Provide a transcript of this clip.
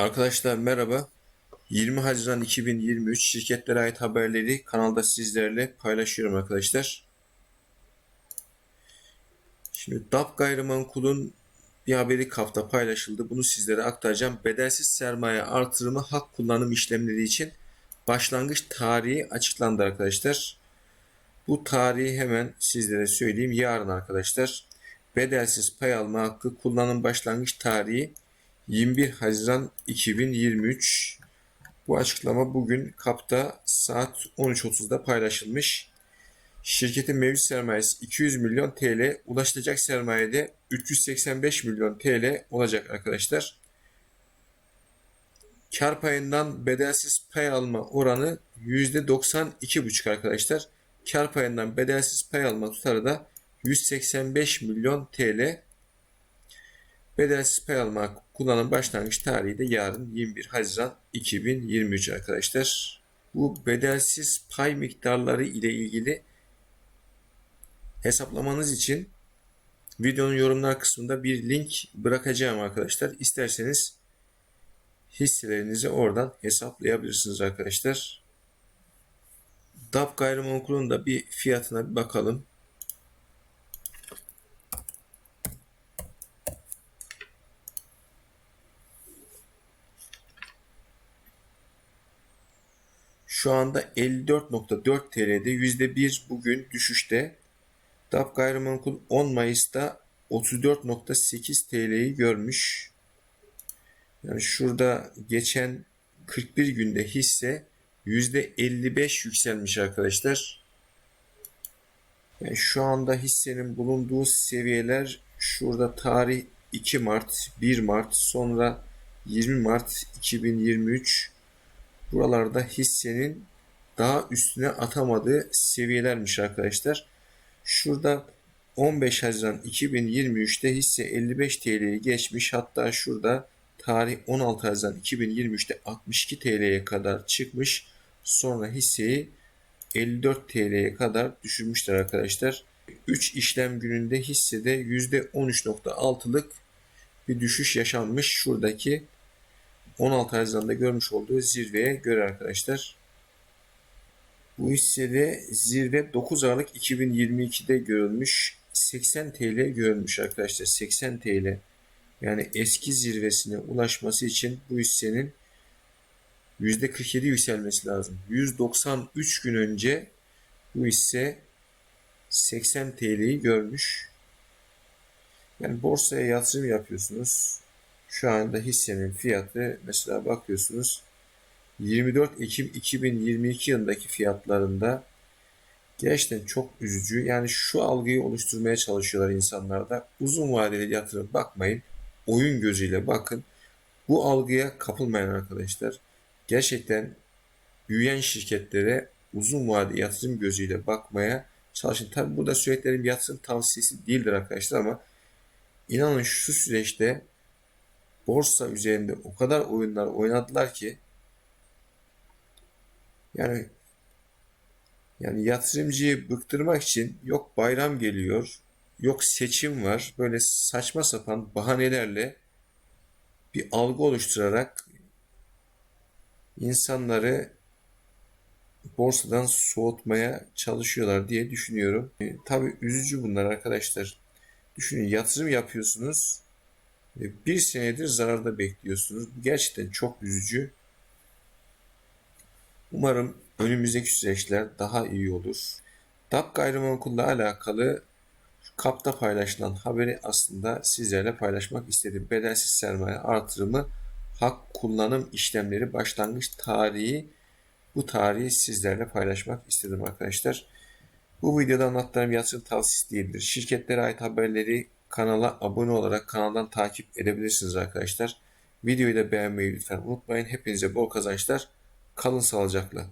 Arkadaşlar merhaba. 20 Haziran 2023 şirketlere ait haberleri kanalda sizlerle paylaşıyorum arkadaşlar. Şimdi DAP Gayrimenkul'un bir haberi kafta paylaşıldı. Bunu sizlere aktaracağım. Bedelsiz sermaye artırımı hak kullanım işlemleri için başlangıç tarihi açıklandı arkadaşlar. Bu tarihi hemen sizlere söyleyeyim. Yarın arkadaşlar. Bedelsiz pay alma hakkı kullanım başlangıç tarihi 21 Haziran 2023. Bu açıklama bugün KAP'ta saat 13.30'da paylaşılmış. Şirketin mevcut sermayesi 200 milyon TL, ulaşılacak sermayede 385 milyon TL olacak arkadaşlar. Kar payından bedelsiz pay alma oranı %92,5 arkadaşlar. Kar payından bedelsiz pay alma tutarı da 185 milyon TL. Bedelsiz pay alma kullanım başlangıç tarihi de yarın 21 Haziran 2023 arkadaşlar. Bu bedelsiz pay miktarları ile ilgili hesaplamanız için videonun yorumlar kısmında bir link bırakacağım arkadaşlar. İsterseniz hisselerinizi oradan hesaplayabilirsiniz arkadaşlar. DAP gayrimenkulün da bir fiyatına bir bakalım. Şu anda 54.4 TL'de %1 bugün düşüşte. DAP gayrimenkul 10 Mayıs'ta 34.8 TL'yi görmüş. Yani şurada geçen 41 günde hisse %55 yükselmiş arkadaşlar. Yani şu anda hissenin bulunduğu seviyeler şurada tarih 2 Mart, 1 Mart, sonra 20 Mart 2023 buralarda hissenin daha üstüne atamadığı seviyelermiş arkadaşlar. Şurada 15 Haziran 2023'te hisse 55 TL'yi geçmiş. Hatta şurada tarih 16 Haziran 2023'te 62 TL'ye kadar çıkmış. Sonra hisseyi 54 TL'ye kadar düşürmüşler arkadaşlar. 3 işlem gününde hissede %13.6'lık bir düşüş yaşanmış. Şuradaki 16 Haziran'da görmüş olduğu zirveye göre arkadaşlar. Bu hissede zirve 9 Aralık 2022'de görülmüş. 80 TL görülmüş arkadaşlar. 80 TL. Yani eski zirvesine ulaşması için bu hissenin %47 yükselmesi lazım. 193 gün önce bu hisse 80 TL'yi görmüş. Yani borsaya yatırım yapıyorsunuz. Şu anda hissenin fiyatı mesela bakıyorsunuz 24 Ekim 2022 yılındaki fiyatlarında gerçekten çok üzücü. Yani şu algıyı oluşturmaya çalışıyorlar insanlarda. Uzun vadeli yatırım bakmayın. Oyun gözüyle bakın. Bu algıya kapılmayın arkadaşlar. Gerçekten büyüyen şirketlere uzun vade yatırım gözüyle bakmaya çalışın. Tabi burada söylediklerim yatırım tavsiyesi değildir arkadaşlar ama inanın şu süreçte borsa üzerinde o kadar oyunlar oynadılar ki yani yani yatırımcıyı bıktırmak için yok bayram geliyor, yok seçim var. Böyle saçma sapan bahanelerle bir algı oluşturarak insanları borsadan soğutmaya çalışıyorlar diye düşünüyorum. E, tabii üzücü bunlar arkadaşlar. Düşünün yatırım yapıyorsunuz. Bir senedir zararda bekliyorsunuz. Gerçekten çok üzücü. Umarım önümüzdeki süreçler daha iyi olur. DAP gayrimenkulle alakalı KAP'ta paylaşılan haberi aslında sizlerle paylaşmak istedim. Bedelsiz sermaye artırımı hak kullanım işlemleri başlangıç tarihi bu tarihi sizlerle paylaşmak istedim arkadaşlar. Bu videoda anlattığım yatırım tavsiyesi değildir. Şirketlere ait haberleri kanala abone olarak kanaldan takip edebilirsiniz arkadaşlar. Videoyu da beğenmeyi lütfen unutmayın. Hepinize bol kazançlar. Kalın sağlıcakla.